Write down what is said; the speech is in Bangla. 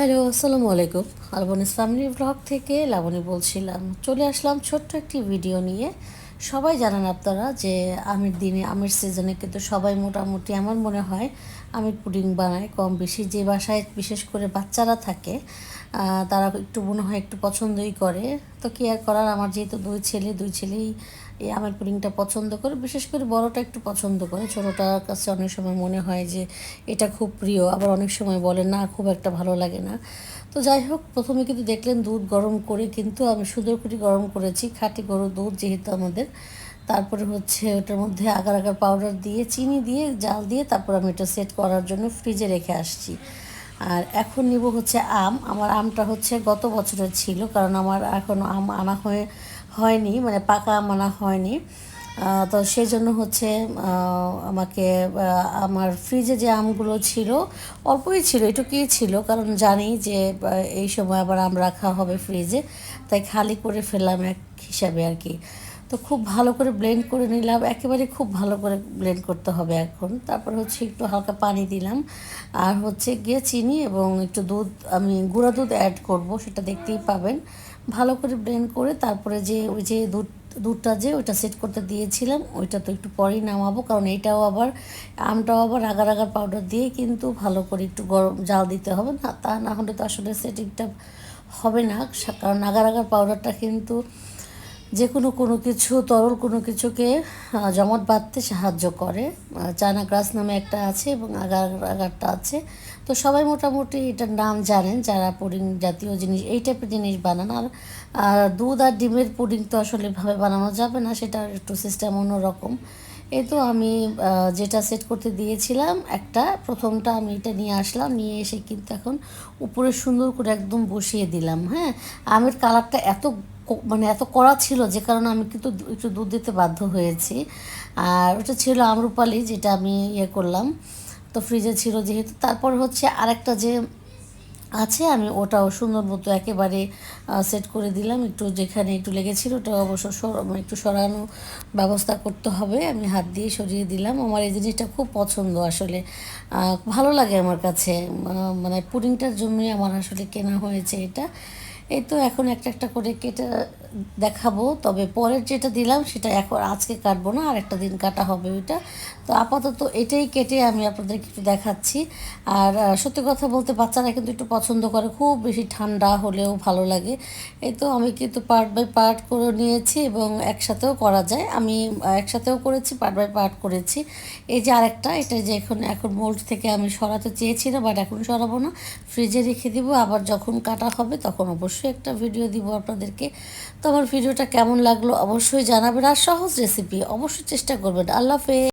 হ্যালো, আসসালামু আলাইকুম। আলবনিস ফ্যামিলি ব্লগ থেকে লাবণী বলছিলাম। চলে আসলাম ছোট্ট একটি ভিডিও নিয়ে। সবাই জানেন আপনারা যে আমের দিনে, আমের সিজনে কিন্তু সবাই মোটামুটি আমার মনে হয় আমের পুডিং বানায় কম বেশি। যে বাসায় বিশেষ করে বাচ্চারা থাকে তারা একটু মনে হয় একটু পছন্দই করে। তো কি আর করার? আমার যেহেতু দুই ছেলে, দুই ছেলেই এই আমের পুডিংটা পছন্দ করে। বিশেষ করে বড়টা একটু পছন্দ করে। ছোটোটার কাছে অনেক সময় মনে হয় যে এটা খুব প্রিয়। আবার অনেক সময় বলে, না, খুব একটা ভালো লাগে না। তো যাই হোক, প্রথমে কিন্তু দেখলেন দুধ গরম করে কিন্তু আমি সুন্দর করে গরম করেছি, খাঁটি গরু দুধ যেহেতু আমাদের। তারপরে হচ্ছে ওটার মধ্যে আগার আগার পাউডার দিয়ে, চিনি দিয়ে, জাল দিয়ে তারপর আমি এটা সেট করার জন্য ফ্রিজে রেখে আসছি। আর এখন নিব হচ্ছে আম। আমার আমটা হচ্ছে গত বছরের ছিল, কারণ আমার এখন আম আনা হয়ে, হয়নি মানে পাকা আম আনা হয়নি। তো সেই জন্য হচ্ছে আমাকে আমার ফ্রিজে যে আমগুলো ছিল, অল্পই ছিল, এটুকুই ছিল, কারণ জানি যে এই সময় আবার আম রাখা হবে ফ্রিজে তাই খালি করে ফেললাম এক হিসাবে আর কি। তো খুব ভালো করে ব্লেন্ড করে নিলাম, একেবারে খুব ভালো করে ব্লেন্ড করতে হবে এখন। তারপর হচ্ছে একটু হালকা পানি দিলাম, আর হচ্ছে গিয়ে চিনি এবং একটু দুধ, আমি গুঁড়া দুধ অ্যাড করব, সেটা দেখতেই পাবেন। ভালো করে ব্লেন্ড করে তারপরে যে, ওই যে দুধ দুধটা যে ওইটা সেট করতে দিয়েছিলাম, ওইটা তো একটু পরেই নামাবো, কারণ এইটাও আবার, আমটাও আবার আগার আগার পাউডার দিয়ে কিন্তু ভালো করে একটু গরম জাল দিতে হবে না, তা না হলে তো আসলে সেটিংটা হবে না কারণ আগার আগার পাউডারটা কিন্তু যে কোনো কোনো কিছু, তরল কোনো কিছুকে জমাট বাঁধতে সাহায্য করে। চায়না গ্রাস নামে একটা আছে এবং আগার, আগারটা আছে। তো সবাই মোটামুটি এটার নাম জানেন, যারা পুডিং জাতীয় জিনিস, এই টাইপের জিনিস বানান। আর দুধ আর ডিমের পুডিং তো আসলে ভাবে বানানো যাবে না, সেটার একটু সিস্টেম অন্যরকম। এই তো আমি যেটা সেট করতে দিয়েছিলাম, একটা, প্রথমটা আমি এটা নিয়ে আসলাম, নিয়ে এসে কিন্তু এখন উপরে সুন্দর করে একদম বসিয়ে দিলাম হ্যাঁ। আমের কালারটা এত মানে এত কড়া ছিল যে কারণে আমি কিন্তু একটু দুধ দিতে বাধ্য হয়েছি। আর ওটা ছিল আমরুপালি যেটা আমি ইয়ে করলাম। তো ফ্রিজে ছিল যেহেতু, তারপর হচ্ছে আরেকটা যে আছে, আমি ওটাও সুন্দর মতো একেবারে সেট করে দিলাম। একটু যেখানে একটু লেগেছিল ওটা অবশ্য মানে একটু সরানো ব্যবস্থা করতে হবে। আমি হাত দিয়ে সরিয়ে দিলাম। আমার এই জিনিসটা খুব পছন্দ আসলে। ভালো লাগে আমার কাছে। মানে পুডিংটার জন্যই আমার আসলে কেনা হয়েছে এটা। এই তো এখন একটা একটা করে কেটে দেখাবো, তবে পরের যেটা দিলাম সেটা এখন আজকে কাটবো না, আর একটা দিন কাটা হবে ওইটা। তো আপাতত এটাই কেটে আমি আপনাদেরকে একটু দেখাচ্ছি। আর সত্যি কথা বলতে বাচ্চারা কিন্তু একটু পছন্দ করে, খুব বেশি ঠান্ডা হলেও ভালো লাগে। এই তো আমি কিন্তু পার্ট বাই পার্ট করে নিয়েছি এবং একসাথেও করা যায়। আমি একসাথেও করেছি, পার্ট বাই পার্ট করেছি। এই যে আরেকটা, এটা যে এখন এখন মোল্ড থেকে আমি সরাতে চেয়েছি না, বাট এখন সরাবো না। ফ্রিজে রেখে দিব, আবার যখন কাটা হবে তখন অবশ্যই একটা ভিডিও দিব আপনাদেরকে। তো আমার ভিডিওটা কেমন লাগল অবশ্যই জানাবেন আর সহজ রেসিপি অবশ্যই চেষ্টা করবেন। আল্লাহ হাফেজ।